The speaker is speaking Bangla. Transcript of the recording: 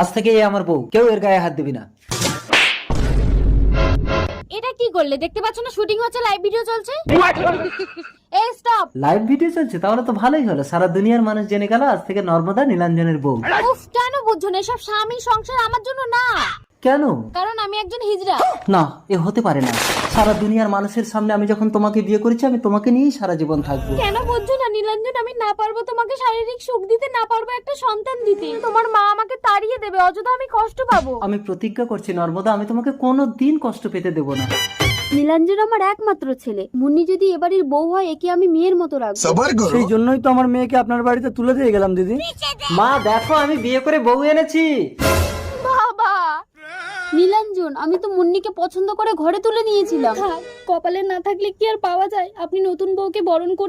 আজ থেকে এই আমার বউ। কেউ এর গায়ে হাত দিবি না। এটা কি করলে? দেখতে পাচ্ছ না শুটিং হচ্ছে লাইভ ভিডিও চলছে? এই স্টপ লাইভ ভিডিও চলছে তাহলে তো ভালোই হলো। সারা দুনিয়ার মানুষ জেনে গেল আজ থেকে নর্মদা নীলাঞ্জনের বউ। উফ কেন বুঝছ না? এসব স্বামী সংসার আমার জন্য না। কেন? কারণ আমি একজন হিজড়া। না এ হতে পারে না। সারা দুনিয়ার মানুষের সামনে আমি যখন তোমাকে বিয়ে করেছি আমি তোমাকে নিয়েই সারা জীবন থাকব। কেন বুঝছ না নীলাঞ্জন? আমি না পারব তোমাকে শারীরিক সুখ দিতে না পারব একটা সন্তান দিতে। তোমার মা আমাকে তাড়িয়ে দেবে অযথা আমি কষ্ট পাবো। আমি প্রতিজ্ঞা করছি নর্মদা আমি তোমাকে কোনো দিন কষ্ট পেতে দেবো না। নীলাঞ্জন আমার একমাত্র ছেলে। মুন্নি যদি এবাড়ির বউ হয় একে আমি মেয়ের মতো রাখব। সেই জন্যই তো আমার মেয়েকে আপনার বাড়িতে তুলে দিয়ে গেলাম দিদি। মা দেখো আমি বিয়ে করে বউ এনেছি। নীলাঞ্জন আমি তো মুন্নিকে পছন্দ করে ঘরে তুলে নিয়েছিলাম। কপালে না থাকলে কি আর পাওয়া যায়? আপনি নতুন বউকে বরণ করে